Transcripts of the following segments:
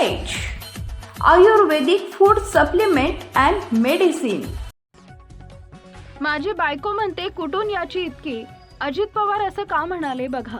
Ayurvedic food supplement and medicine माझी बायको म्हणते कुठून याची इतकी? अजित पवार असं का म्हणाले बघा?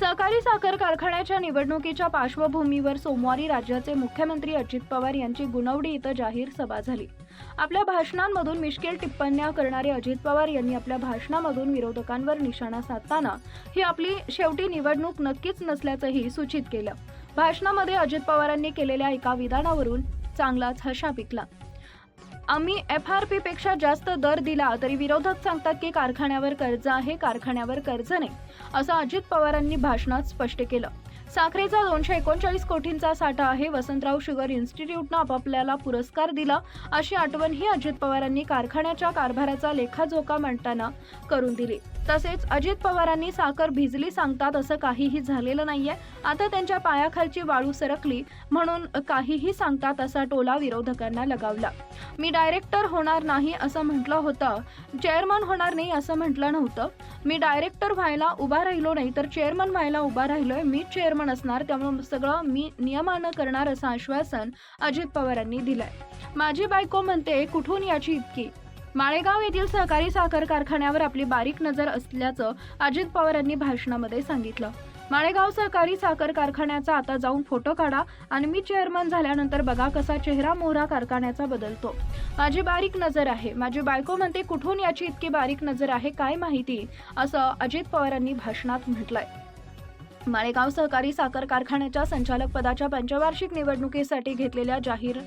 सहकारी साखर कारखान्याच्या निवडणुकीच्या पार्श्वभूमीवर सोमवारी राज्याचे मुख्यमंत्री अजित पवार यांची गुणवडी इथं जाहीर सभा झाली. आपल्या भाषणांमधून मिश्किल टिप्पण्या करणारे अजित पवार यांनी आपल्या भाषणामधून विरोधकांवर निशाणा साधताना ही आपली शेवटी निवडणूक नक्कीच नसल्याचंही सूचित केलं. भाषणामध्ये अजित पवारांनी केलेल्या एका विधानावरून चांगलाच हशा पिकला. आम्ही एफ आर पी पेक्षा जास्त दर दिला तरी विरोधक सांगतात की कारखान्यावर कर्ज आहे कारखान्यावर कर्ज नाही असं अजित पवारांनी भाषणात स्पष्ट केलं. साखरेचा दोनशे एकोणचाळीस कोटींचा साठा आहे. वसंतराव शुगर इन्स्टिट्यूटनं आपापल्याला पुरस्कार दिला. अशी आठवणही अजित पवारांनी कारखान्याच्या कारभाराचा लेखाजोखा मांडताना करून दिली. तसेच अजित पवारांनी साखर भिजली सांगतात असं काहीही झालेलं नाहीये. आता त्यांच्या पायाखालची वाळू सरकली म्हणून काहीही सांगतात असा टोला विरोधकांना लगावला. मी डायरेक्टर होणार नाही असं म्हटलं होतं. चेअरमन होणार नाही असं म्हटलं नव्हतं. मी डायरेक्टर व्हायला उभा राहिलो नाही तर चेअरमन व्हायला उभा राहिलोय. मी चेअरमन असणार त्यामुळे सगळं मी नियमानं करणार असं आश्वासन अजित पवारांनी दिलंय. माझी बायको म्हणते कुठून याची इतकी? माळेगाव येथील सहकारी साखर कारखान्यावर आपली बारीक नजर असल्याचं अजित पवारांनी भाषणामध्ये सांगितलं. माळेगाव सहकारी साखर कारखान्याचा आता जाऊन फोटो काढा आणि मी चेअरमन झाल्यानंतर बघा कसा चेहरा मोहरा कारखान्याचा बदलतो. माझी बारीक नजर आहे. माझी बायको म्हणते कुठून याची इतकी बारीक नजर आहे? काय माहिती? असं अजित पवारांनी भाषणात म्हटलंय. माळेगाव सहकारी साखर कारखान्याच्या संचालक पदाच्या पंचवार्षिक निवडणुकीसाठी घेतलेल्या जाहीर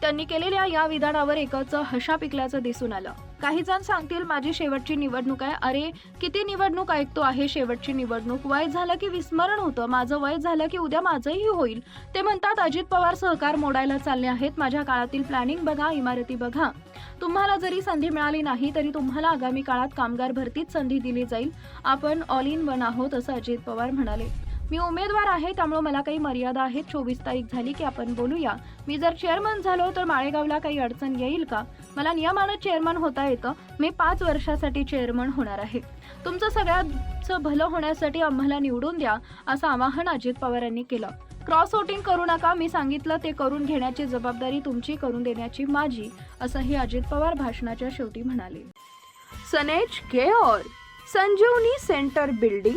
त्यांनी केलेल्या या विधानावर एकच हशा पिकल्याचं दिसून आलं. काही जण सांगतील माझी शेवटची निवडणूक आहे. अरे किती निवडणूक ऐकतो आहे शेवटची निवडणूक? वय झालं की विस्मरण होतं. माझं वय झालं की उद्या माझंही होईल. ते म्हणतात अजित पवार सहकार मोडायला चालले आहेत. माझ्या काळातील प्लॅनिंग बघा इमारती बघा. तुम्हाला जरी संधी मिळाली नाही तरी तुम्हाला आगामी काळात कामगार भरतीत संधी दिली जाईल. आपण ऑल इन वन आहोत असं अजित पवार म्हणाले. मी उमेदवार आहे त्यामुळे मला काही मर्यादा आहेत. चोवीस तारीख झाली की आपण बोलूया. मी जर चेअरमन झालो तर माळेगावला काही अडचण येईल का? मला नियमानं चेअरमन होता येतं. मी पाच वर्षासाठी चेअरमन होणार आहे. तुमचं सगळ्याचं भलं होण्यासाठी आम्हाला निवडून द्या असं आवाहन अजित पवार यांनी केलं. क्रॉस वोटिंग करू नका. मी सांगितलं ते करून घेण्याची जबाबदारी तुमची करून देण्याची माझी असंही अजित पवार भाषणाच्या शेवटी म्हणाले. सनेज care Sanjivani centre building